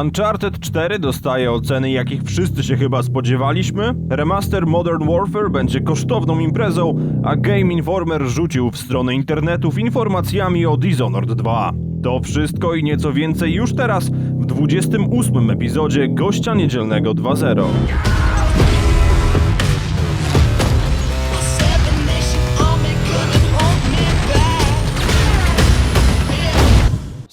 Uncharted 4 dostaje oceny, jakich wszyscy się chyba spodziewaliśmy. Remaster Modern Warfare będzie kosztowną imprezą, a Game Informer rzucił w stronę internetów informacjami o Dishonored 2. To wszystko i nieco więcej już teraz w 28 epizodzie Gościa Niedzielnego 2.0.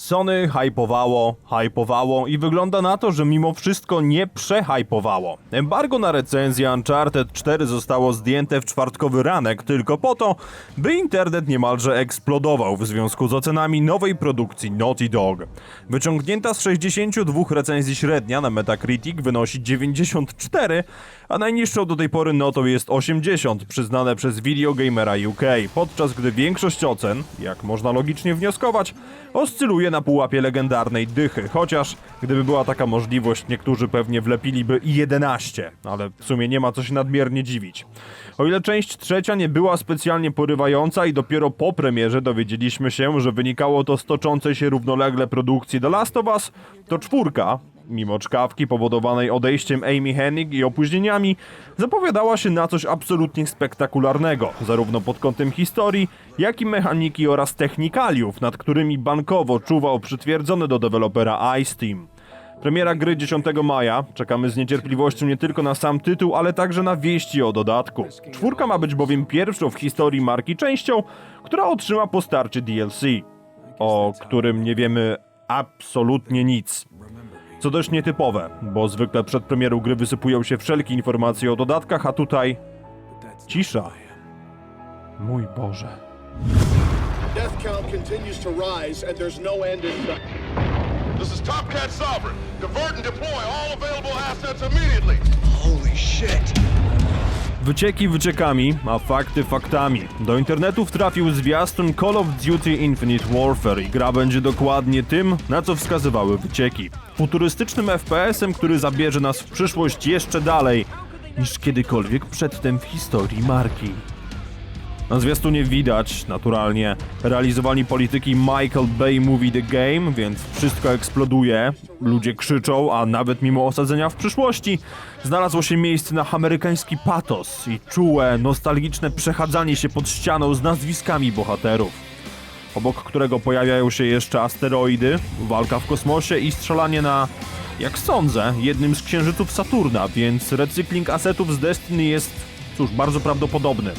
Sony hypowało, hypowało i wygląda na to, że mimo wszystko nie przehypowało. Embargo na recenzję Uncharted 4 zostało zdjęte w czwartkowy ranek tylko po to, by internet niemalże eksplodował w związku z ocenami nowej produkcji Naughty Dog. Wyciągnięta z 62 recenzji średnia na Metacritic wynosi 94, a najniższą do tej pory notą jest 80, przyznane przez Video Gamera UK, podczas gdy większość ocen, jak można logicznie wnioskować, oscyluje na pułapie legendarnej dychy, chociaż gdyby była taka możliwość, niektórzy pewnie wlepiliby i 11, ale w sumie nie ma co się nadmiernie dziwić. O ile część trzecia nie była specjalnie porywająca i dopiero po premierze dowiedzieliśmy się, że wynikało to z toczącej się równolegle produkcji The Last of Us, to czwórka, mimo czkawki powodowanej odejściem Amy Hennig i opóźnieniami, zapowiadała się na coś absolutnie spektakularnego, zarówno pod kątem historii, jak i mechaniki oraz technikaliów, nad którymi bankowo czuwał przytwierdzony do dewelopera Ice Team. Premiera gry 10 maja. Czekamy z niecierpliwością nie tylko na sam tytuł, ale także na wieści o dodatku. Czwórka ma być bowiem pierwszą w historii marki częścią, która otrzyma po starcie DLC, o którym nie wiemy absolutnie nic. Co dość nietypowe, bo zwykle przed premierą gry wysypują się wszelkie informacje o dodatkach, a tutaj cisza. Mój Boże. Death count continues to rise, and there's no end in sight. This is Top Cat Sovereign. Divert and deploy all available assets immediately. Holy shit. Wycieki wyciekami, a fakty faktami. Do internetów trafił zwiastun Call of Duty Infinite Warfare i gra będzie dokładnie tym, na co wskazywały wycieki. Futurystycznym FPS-em, który zabierze nas w przyszłość jeszcze dalej niż kiedykolwiek przedtem w historii marki. Na zwiastunie widać, naturalnie, realizowani polityki Michael Bay Movie The Game, więc wszystko eksploduje, ludzie krzyczą, a nawet mimo osadzenia w przyszłości, znalazło się miejsce na amerykański patos i czułe, nostalgiczne przechadzanie się pod ścianą z nazwiskami bohaterów. Obok którego pojawiają się jeszcze asteroidy, walka w kosmosie i strzelanie na, jak sądzę, jednym z księżyców Saturna, więc recykling asetów z Destiny jest, cóż, bardzo prawdopodobny.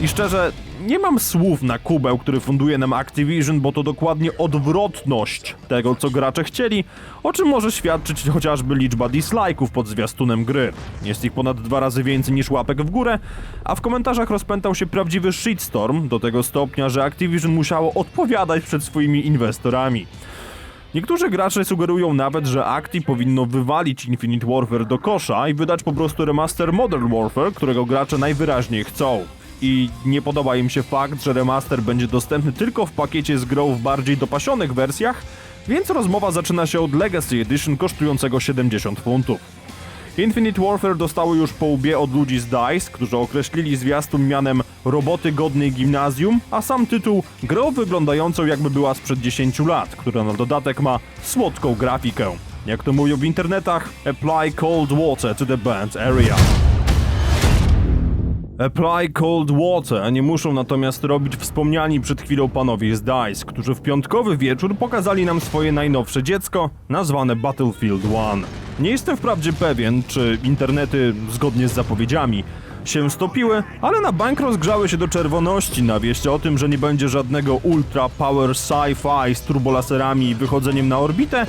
I szczerze, nie mam słów na kubeł, który funduje nam Activision, bo to dokładnie odwrotność tego, co gracze chcieli, o czym może świadczyć chociażby liczba dislike'ów pod zwiastunem gry. Jest ich ponad dwa razy więcej niż łapek w górę, a w komentarzach rozpętał się prawdziwy shitstorm do tego stopnia, że Activision musiało odpowiadać przed swoimi inwestorami. Niektórzy gracze sugerują nawet, że Acti powinno wywalić Infinite Warfare do kosza i wydać po prostu remaster Modern Warfare, którego gracze najwyraźniej chcą. I nie podoba im się fakt, że remaster będzie dostępny tylko w pakiecie z grą w bardziej dopasionych wersjach, więc rozmowa zaczyna się od Legacy Edition kosztującego 70 funtów. Infinite Warfare dostało już po łbie od ludzi z DICE, którzy określili zwiastun mianem roboty godnej gimnazjum, a sam tytuł grą wyglądającą jakby była sprzed 10 lat, która na dodatek ma słodką grafikę. Jak to mówią w internetach, apply cold water to the burnt area. Apply cold water nie muszą natomiast robić wspomniani przed chwilą panowie z DICE, którzy w piątkowy wieczór pokazali nam swoje najnowsze dziecko, nazwane Battlefield 1. Nie jestem wprawdzie pewien, czy internety, zgodnie z zapowiedziami, się stopiły, ale na bank rozgrzały się do czerwoności na wieść o tym, że nie będzie żadnego ultra power sci-fi z turbolaserami i wychodzeniem na orbitę,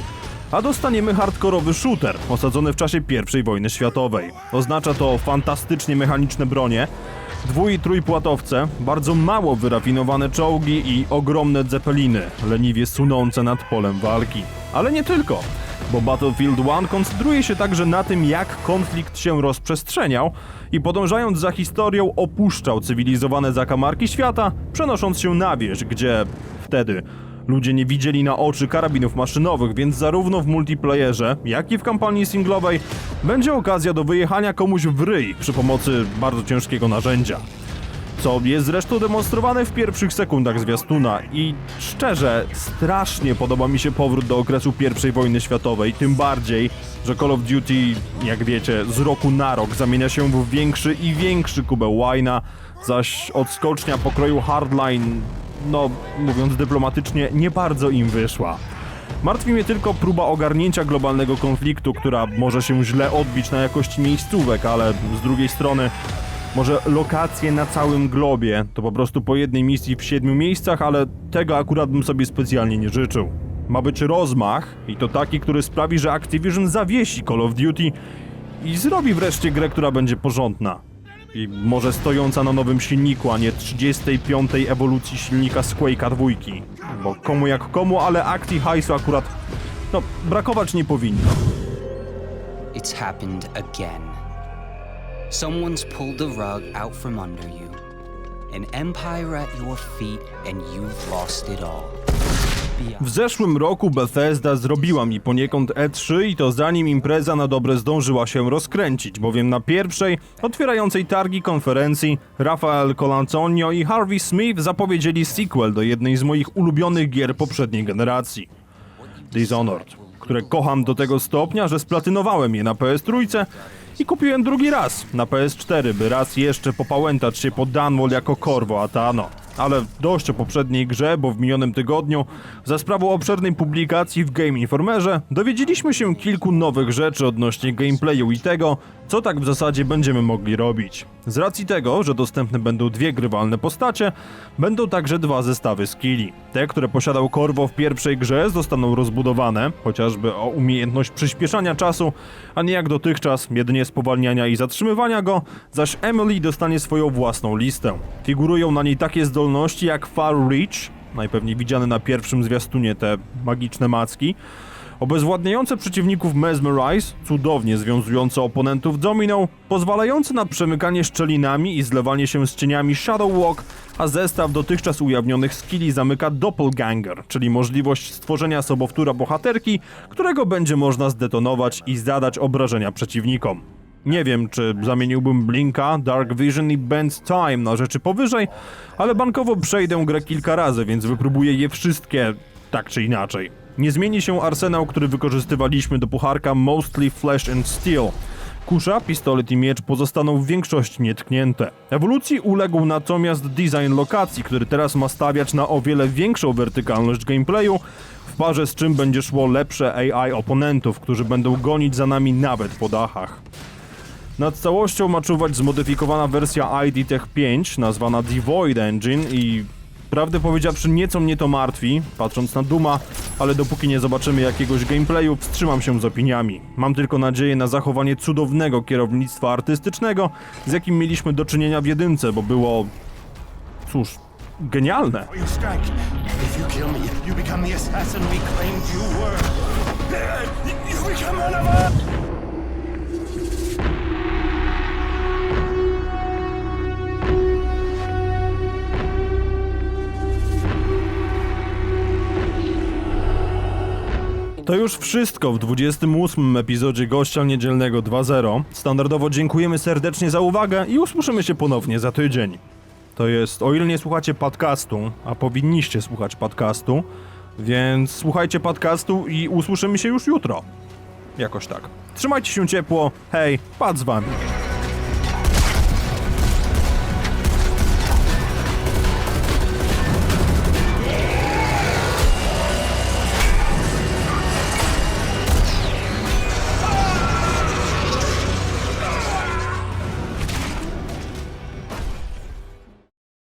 a dostaniemy hardkorowy shooter osadzony w czasie I wojny światowej. Oznacza to fantastycznie mechaniczne bronie, dwój- i trójpłatowce, bardzo mało wyrafinowane czołgi i ogromne zeppeliny, leniwie sunące nad polem walki. Ale nie tylko, bo Battlefield 1 koncentruje się także na tym, jak konflikt się rozprzestrzeniał i podążając za historią opuszczał cywilizowane zakamarki świata, przenosząc się na wieś, gdzie wtedy Ludzie nie widzieli na oczy karabinów maszynowych, więc zarówno w multiplayerze, jak i w kampanii singlowej będzie okazja do wyjechania komuś w ryj przy pomocy bardzo ciężkiego narzędzia. co jest zresztą demonstrowane w pierwszych sekundach zwiastuna i szczerze, strasznie podoba mi się powrót do okresu I wojny światowej, tym bardziej, że Call of Duty, jak wiecie, z roku na rok zamienia się w większy i większy kubeł łajna, zaś odskocznia pokroju Hardline, no mówiąc dyplomatycznie, nie bardzo im wyszła. Martwi mnie tylko próba ogarnięcia globalnego konfliktu, która może się źle odbić na jakości miejscówek, ale z drugiej strony może lokacje na całym globie to po prostu po jednej misji w siedmiu miejscach, ale tego akurat bym sobie specjalnie nie życzył. Ma być rozmach i to taki, który sprawi, że Activision zawiesi Call of Duty i zrobi wreszcie grę, która będzie porządna. I może stojąca na nowym silniku, a nie 35. ewolucji silnika z Quake'a 2. Bo komu jak komu, ale akcji hajsu akurat, no, brakować nie powinno. It's happened again. Someone's pulled the rug out from under you. An empire at your feet, and you've lost it all. W zeszłym roku Bethesda zrobiła mi poniekąd E3 i to zanim impreza na dobre zdążyła się rozkręcić, bowiem na pierwszej, otwierającej targi konferencji, Rafael Colantonio i Harvey Smith zapowiedzieli sequel do jednej z moich ulubionych gier poprzedniej generacji. Dishonored, które kocham do tego stopnia, że splatynowałem je na PS3 i kupiłem drugi raz na PS4, by raz jeszcze popałętać się po Dunwall jako Corvo Atano. Ale dość o poprzedniej grze, bo w minionym tygodniu, za sprawą obszernej publikacji w Game Informerze, dowiedzieliśmy się kilku nowych rzeczy odnośnie gameplayu i tego, co tak w zasadzie będziemy mogli robić. Z racji tego, że dostępne będą dwie grywalne postacie, będą także dwa zestawy skilli. Te, które posiadał Corvo w pierwszej grze, zostaną rozbudowane, chociażby o umiejętność przyspieszania czasu, a nie jak dotychczas jedynie spowalniania i zatrzymywania go, zaś Emily dostanie swoją własną listę. Figurują na niej takie zdolności jak Far Reach, najpewniej widziane na pierwszym zwiastunie te magiczne macki, Obezwładniające przeciwników Mesmerize, cudownie związujące oponentów dominą, pozwalające na przemykanie szczelinami i zlewanie się z cieniami Shadow Walk, a zestaw dotychczas ujawnionych skilli zamyka Doppelganger, czyli możliwość stworzenia sobowtóra bohaterki, którego będzie można zdetonować i zadać obrażenia przeciwnikom. Nie wiem, czy zamieniłbym Blinka, Dark Vision i Bend Time na rzeczy powyżej, ale bankowo przejdę grę kilka razy, więc wypróbuję je wszystkie, tak czy inaczej. Nie zmieni się arsenał, który wykorzystywaliśmy do pucharka Mostly Flesh and Steel. Kusza, pistolet i miecz pozostaną w większości nietknięte. Ewolucji uległ natomiast design lokacji, który teraz ma stawiać na o wiele większą wertykalność gameplayu, w parze z czym będzie szło lepsze AI oponentów, którzy będą gonić za nami nawet po dachach. Nad całością ma czuwać zmodyfikowana wersja ID Tech 5, nazwana Devoid Engine i prawdę powiedziawszy nieco mnie to martwi, patrząc na Duma, ale dopóki nie zobaczymy jakiegoś gameplayu, wstrzymam się z opiniami. Mam tylko nadzieję na zachowanie cudownego kierownictwa artystycznego, z jakim mieliśmy do czynienia w jedynce, bo było... cóż, genialne. You become one of us! To już wszystko w 28 epizodzie Gościa Niedzielnego 2.0. Standardowo dziękujemy serdecznie za uwagę i usłyszymy się ponownie za tydzień. To jest, o ile nie słuchacie podcastu, a powinniście słuchać podcastu, więc słuchajcie podcastu i usłyszymy się już jutro. Jakoś tak. Trzymajcie się ciepło, hej, pad z wami.